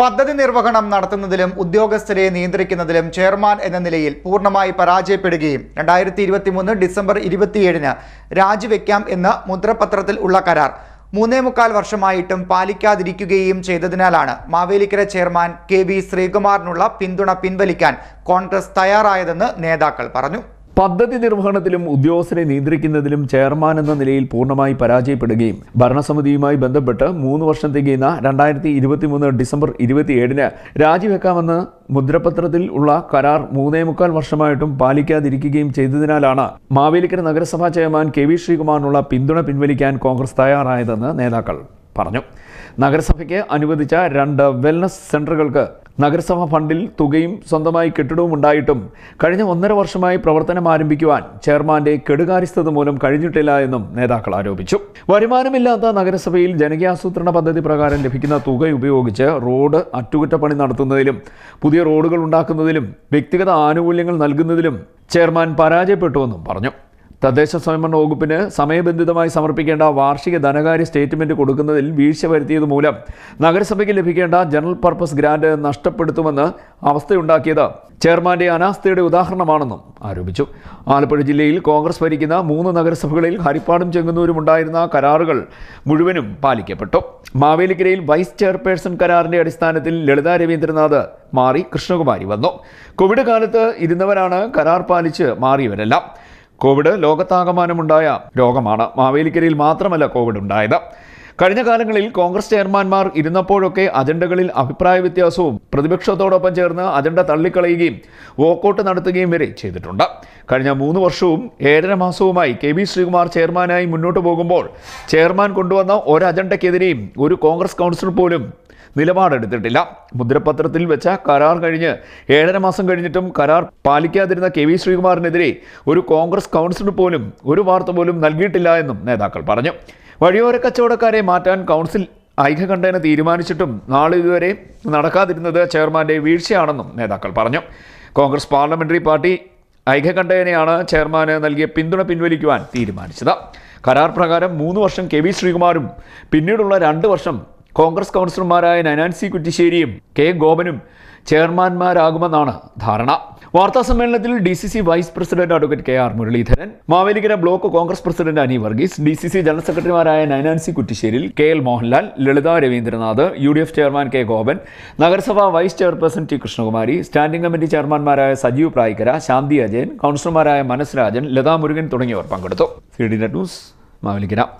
പദ്ധതി നിർവഹണം നടത്തുന്നതിലും ഉദ്യോഗസ്ഥരെ നിയന്ത്രിക്കുന്നതിലും ചെയർമാൻ എന്ന നിലയിൽ പൂർണമായി പരാജയപ്പെടുകയും രണ്ടായിരത്തി ഇരുപത്തി മൂന്ന് ഡിസംബർ ഇരുപത്തിയേഴിന് രാജിവെക്കാം എന്ന് മുദ്രപത്രത്തിൽ ഉള്ള കരാർ മൂന്നേ മുക്കാൽ വർഷമായിട്ടും പാലിക്കാതിരിക്കുകയും ചെയ്തതിനാലാണ് മാവേലിക്കര ചെയർമാൻ കെ വി ശ്രീകുമാറിനുള്ള പിന്തുണ പിൻവലിക്കാൻ കോൺഗ്രസ് തയ്യാറായതെന്ന് നേതാക്കൾ പറഞ്ഞു. പദ്ധതി നിർവഹണത്തിലും ഉദ്യോഗസ്ഥരെ നിയന്ത്രിക്കുന്നതിലും ചെയർമാൻ എന്ന നിലയിൽ പൂർണമായി പരാജയപ്പെടുകയും ഭരണസമിതിയുമായി ബന്ധപ്പെട്ട് മൂന്ന് വർഷം തികയുന്ന രണ്ടായിരത്തി ഇരുപത്തിമൂന്ന് ഡിസംബർ ഇരുപത്തിയേഴിന് രാജിവെക്കാമെന്ന് മുദ്രപത്രത്തിൽ ഉള്ള കരാർ മൂന്നേ മുക്കാൽ വർഷമായിട്ടും പാലിക്കാതിരിക്കുകയും ചെയ്തതിനാലാണ് മാവേലിക്കര നഗരസഭാ ചെയർമാൻ കെ വി ശ്രീകുമാറിനുള്ള പിന്തുണ പിൻവലിക്കാൻ കോൺഗ്രസ് തയ്യാറായതെന്ന് നേതാക്കൾ പറഞ്ഞു. നഗരസഭയ്ക്ക് അനുവദിച്ച രണ്ട് വെൽനസ് സെന്ററുകൾക്ക് നഗരസഭ ഫണ്ടിൽ തുകയും സ്വന്തമായി കെട്ടിടവും ഉണ്ടായിട്ടും കഴിഞ്ഞ ഒന്നര വർഷമായി പ്രവർത്തനം ആരംഭിക്കുവാൻ ചെയർമാന്റെ കെടുകാര്യസ്ഥത മൂലം കഴിഞ്ഞിട്ടില്ല എന്നും നേതാക്കൾ ആരോപിച്ചു. വരുമാനമില്ലാത്ത നഗരസഭയിൽ ജനകീയാസൂത്രണ പദ്ധതി പ്രകാരം ലഭിക്കുന്ന തുക ഉപയോഗിച്ച് റോഡ് അറ്റകുറ്റപ്പണി നടത്തുന്നതിലും പുതിയ റോഡുകൾ ഉണ്ടാക്കുന്നതിലും വ്യക്തിഗത ആനുകൂല്യങ്ങൾ നൽകുന്നതിലും ചെയർമാൻ പരാജയപ്പെട്ടുവെന്നും പറഞ്ഞു. തദ്ദേശ സ്വയംഭരണ വകുപ്പിന് സമയബന്ധിതമായി സമർപ്പിക്കേണ്ട വാർഷിക ധനകാര്യ സ്റ്റേറ്റ്മെന്റ് കൊടുക്കുന്നതിൽ വീഴ്ച വരുത്തിയത് മൂലം നഗരസഭയ്ക്ക് ലഭിക്കേണ്ട ജനറൽ പർപ്പസ് ഗ്രാന്റ് നഷ്ടപ്പെടുത്തുമെന്ന് അവസ്ഥയുണ്ടാക്കിയത് ചെയർമാന്റെ അനാസ്ഥയുടെ ഉദാഹരണമാണെന്നും ആരോപിച്ചു. ആലപ്പുഴ ജില്ലയിൽ കോൺഗ്രസ് ഭരിക്കുന്ന മൂന്ന് നഗരസഭകളിൽ ഹരിപ്പാടും ചെങ്ങന്നൂരും ഉണ്ടായിരുന്ന കരാറുകൾ മുഴുവനും പാലിക്കപ്പെട്ടു. മാവേലിക്കരയിൽ വൈസ് ചെയർപേഴ്സൺ കരാറിന്റെ അടിസ്ഥാനത്തിൽ ലളിത രവീന്ദ്രനാഥ് മാറി കൃഷ്ണകുമാരി വന്നു. കോവിഡ് കാലത്ത് ഇരുന്നവരാണ് കരാർ പാലിച്ച് മാറിയവരെല്ലാം. കോവിഡ് ലോകത്താകമാനമുണ്ടായ രോഗമാണ്. മാവേലിക്കരയിൽ മാത്രമല്ല കോവിഡ് ഉണ്ടായത്. കഴിഞ്ഞ കാലങ്ങളിൽ കോൺഗ്രസ് ചെയർമാൻമാർ ഇരുന്നപ്പോഴൊക്കെ അജണ്ടകളിൽ അഭിപ്രായ വ്യത്യാസവും പ്രതിപക്ഷത്തോടൊപ്പം ചേർന്ന് അജണ്ട തള്ളിക്കളയുകയും വോക്കൌട്ട് നടത്തുകയും വരെ ചെയ്തിട്ടുണ്ട്. കഴിഞ്ഞ മൂന്ന് വർഷവും ഏഴര മാസവുമായി കെ വി ശ്രീകുമാർ ചെയർമാനായി മുന്നോട്ട് പോകുമ്പോൾ ചെയർമാൻ കൊണ്ടുവന്ന ഒരു അജണ്ടയ്ക്കെതിരെയും ഒരു കോൺഗ്രസ് കൗൺസിലർ പോലും നിലപാടെടുത്തിട്ടില്ല. മുദ്രപത്രത്തിൽ വെച്ച കരാർ കഴിഞ്ഞ് ഏഴര മാസം കഴിഞ്ഞിട്ടും കരാർ പാലിക്കാതിരുന്ന കെ വി ശ്രീകുമാറിനെതിരെ ഒരു കോൺഗ്രസ് കൗൺസിലർ പോലും ഒരു വാർത്ത പോലും നൽകിയിട്ടില്ല എന്നും നേതാക്കൾ പറഞ്ഞു. വഴിയോര കച്ചവടക്കാരെ മാറ്റാൻ കൗൺസിൽ ഐക്യകണ്ഠേന തീരുമാനിച്ചിട്ടും നാളെ ഇതുവരെ നടക്കാതിരുന്നത് ചെയർമാന്റെ വീഴ്ചയാണെന്നും നേതാക്കൾ പറഞ്ഞു. കോൺഗ്രസ് പാർലമെന്ററി പാർട്ടി ഐക്യകണ്ഠേനയാണ് ചെയർമാന് നൽകിയ പിന്തുണ പിൻവലിക്കുവാൻ തീരുമാനിച്ചത്. കരാർ പ്രകാരം മൂന്ന് വർഷം കെ വി ശ്രീകുമാറും പിന്നീടുള്ള രണ്ട് വർഷം കോൺഗ്രസ് കൗൺസിലർമാരായ നനാൻസി കുറ്റിശ്ശേരിയും കെ ഗോപനും ചെയർമാൻമാരാകുമെന്നാണ് ധാരണ. വാർത്താ സമ്മേളനത്തിൽ D C C vice president advocate K R Muraleedharan Mavelikkara block Congress president Ani Varghese D C C general സെക്രട്ടറിമാരായ നൈനാൻസി Kuttisseril K L Mohanlal Lalitha Raveendranath U D F chairman K Gopan നഗരസഭാ vice chairperson T Krishnakumari standing committee ചെയർമാൻമാരായ Sajeev Prayikkara Shanthi Ajayan കൗൺസിലർമാരായ മനസ് രാജൻ ലതാ മുരുകൻ തുടങ്ങിയവർ പങ്കെടുത്തു. C D net news Mavelikara.